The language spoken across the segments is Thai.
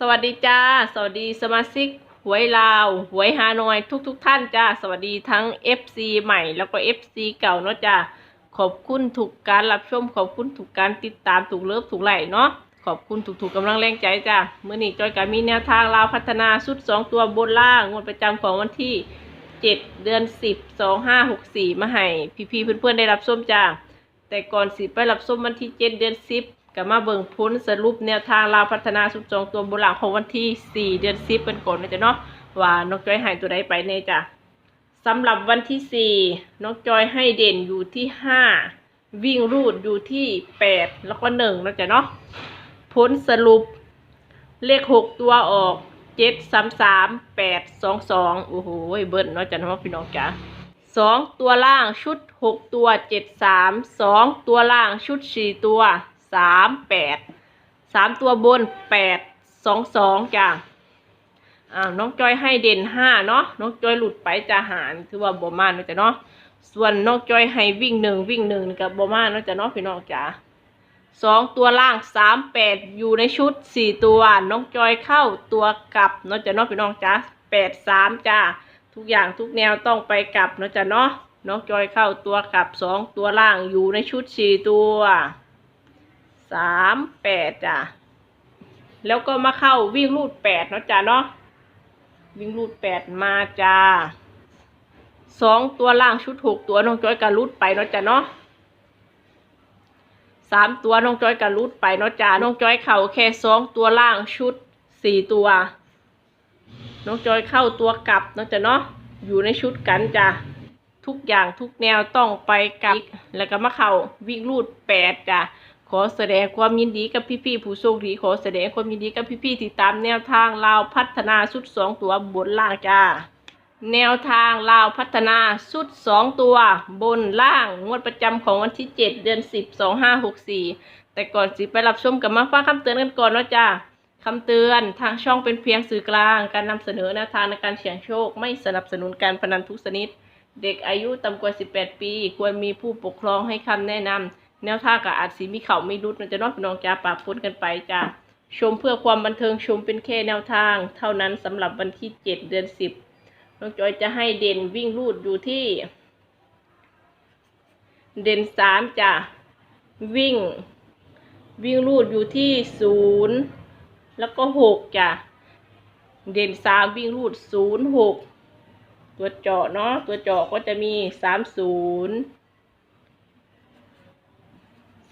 สวัสดีจ้า สวัสดีสมาชิกหวยลาว หวยฮานอยทุกทุกๆท่านจ้า สวัสดีทั้ง FC ใหม่แล้วก็ FC เก่าเนาะจ้า ขอบคุณถูกการรับชม ขอบคุณถูกการติดตามถูกเลิฟถูกไหลเนาะ ขอบคุณถูกๆกำลังแรงใจจ้าเมื่อนี้จอยกามีแนวทางลาวพัฒนาสุด 2 ตัวบนล่างงวดประจำของวันที่ 7 เดือน 10 2 5 6 4 มาให้พี่ๆเพื่อนๆได้รับชมจ้า แต่ก่อนสิไปรับชมวันที่ 7 เดือน 10 ก็มาเบิ่งพ้นสรุปแนวทางลาวพัฒนาสุดสองตัวโบราณของวันที่ 4 เดือน10เป็นก่อนนะจ๊ะเนาะว่าน้องจอยหายตัวใดไปเนจ้ะสำหรับวันที่ 4น้องจอยให้เด่นอยู่ที่ 5 วิ่งรูดอยู่ที่ 8 แล้วก็1นะจ๊ะเนาะพ้นสรุปเลข 6 ตัวออก 7 3 3 8 2 2 โอ้โหเบิ้ลเนาะจ๊ะเนาะพี่น้องจ๋าสองตัวล่างชุดหกตัวเจ็ดสามสองตัวล่างชุดสี่ตัว สามแปดสามตัวบนแปดสองสองจ้ะอ้าวน้องจอยให้เด่นห้าเนาะน้องจอยหลุดไปจะหารถือว่าบ่มาเนาะจ้ะเนาะส่วนน้องจอยให้วิ่งหนึ่งวิ่งหนึ่งกับบ่มาเนาะจ้ะเนาะพี่น้องจ๋าสองตัวล่างสามแปดอยู่ในชุดสี่ตัวน้องจอยเข้าตัวกลับเนาะจ้ะเนาะพี่น้องจ๋าแปดสามจ้าทุกอย่างทุกแนวต้องไปกลับเนาะจ๊ะเนาะน้องจอยเข้าตัวกลับสองตัวล่างอยู่ในชุดสี่ตัว สามแปดจ้ะแล้วก็มาเข้าวิ่งรูดแปดเนาะจ๊ะเนาะวิ่งรูดแปดมาจ้าสองตัวล่างชุดหกตัวน้องจอยกระรูดไปเนาะจ๊ะเนาะสามตัวน้องจอยกระรูดไปเนาะจ้าน้องจอยเข่าแค่สองตัวล่างชุดสี่ตัวน้องจอยเข้าตัวกลับเนาะจ้ะเนาะอยู่ในชุดกันจ้ะทุกอย่างทุกแนวต้องไปกลับ แล้วก็มาเข้าวิ่งรูดแปดจ้ะ ขอแสดงความยินดีกับพี่ๆผู้โชคดีขอแสดงความยินดีกับพี่ๆที่ตามแนวทางลาวพัฒนาชุดสองตัวบนล่างจ้า แนวทางลาวพัฒนาชุดสองตัว บนล่างงวดประจำของวันที่เจ็ดเดือนสิบสองห้าหกสี่แต่ก่อนสิไปรับชมกับมาฟังคำเตือนกันก่อนนาะจ้าคำเตือนทางช่องเป็นเพียงสื่อกลาง การนำเสนอแนวทางในการเสี่ยงโชค ไม่สนับสนุนการพนันทุกชนิด เด็กอายุต่ำกว่า 18 ปี ควรมีผู้ปกครองให้คำแนะนำ แนวทางกับอาจสีมีเขาไม่รุดมันจะนอกพี่น้องจ้าปากพ้นกันไปจ้าชมเพื่อความบันเทิงชมเป็นแค่แนวทาง เท่านั้นสำหรับวันที่7เดือน10น้องจอยจะให้เด่นวิ่งรูดอยู่ที่ เด่นสามจ้ะวิ่ง วิ่งรูดอยู่ที่ศูนย์แล้วก็หกจ้ะเด่นสามวิ่งรูดศูนย์หกตัวเจาะเนาะตัวเจาะก็จะมีสามศูนย์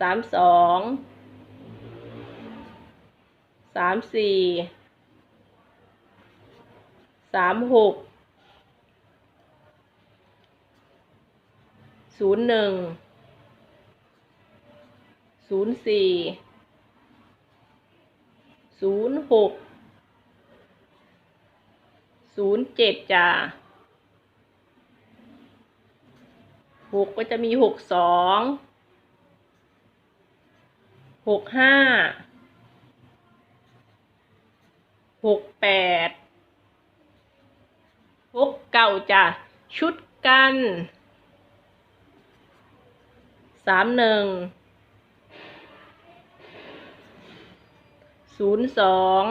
สามสองสามสี่สามหกศูนย์หนึ่งศูนย์สี่ศูนย์หกศูนย์เจ็ดจ้าหกก็จะมีหกสอง หกห้า หกแปด หกเก้าจ้ะ ชุดกันสามหนึ่ง ศูนย์สอง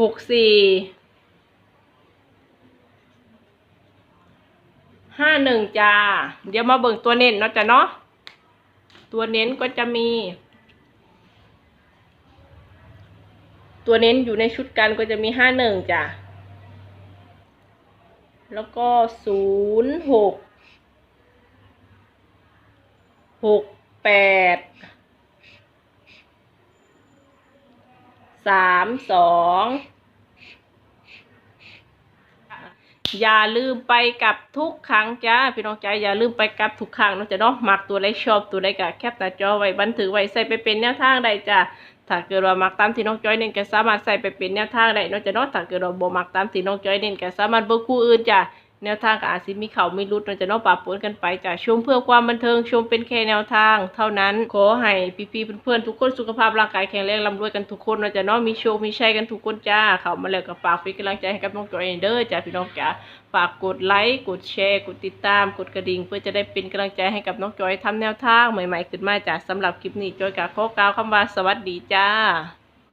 หกสี่ ห้าหนึ่ง จ้า เดี๋ยวมาเบิ่งตัวเน้นเนาะจ้ะเนาะ ตัวเน้นก็จะมี ตัวเน้นอยู่ในชุดกันก็จะมีห้าหนึ่งจ้ะ แล้วก็ศูนย์หกหกแปดสามสอง อย่าลืมไปกับทุกครั้งจ้าพี่น้องจ้าอย่าลืมไปกับทุกครั้งเนาะจ้ะเนาะมักตัวใดชอบตัวใดก็แคปหน้าจอไว้บันทึกไว้ใส่ไปเป็นแนวทางได้จ้าถ้าเกิดว่ามักตามที่น้องจอยเน้นก็สามารถใส่ไปเป็นแนวทางได้เนาะจ้ะเนาะถ้าเกิดว่าบ่มักตามที่น้องจอยเน้นก็สามารถเบิ่งคู่อื่นจ้า แนวทางก็อาจสิมีเขาไม่รุดเราจะนอกปะปนกันไปจ้ะชมเพื่อความบันเทิงชมเป็นแค่แนวทาง เท่านั้นขอให้พี่ๆเพื่อนๆทุกคนสุขภาพร่างกายแข็งแรงร่ำรวยกันทุกคนเราจะนอกมีโชคมีชัยกันทุกคนจ้าเขามาแล้วก็ฝากเป็นกำลังใจให้กับน้องจอยเด้อจ้าพี่น้องจ้าฝากกดไลค์กดแชร์ กดติดตาม กดกระดิ่ง เพื่อจะได้เป็นกำลังใจให้กับน้องจอยทำแนวทางใหม่ๆขึ้นมาจ้าสำหรับคลิปนี้จอยกับขอกล่าวคำว่าสวัสดีจ้า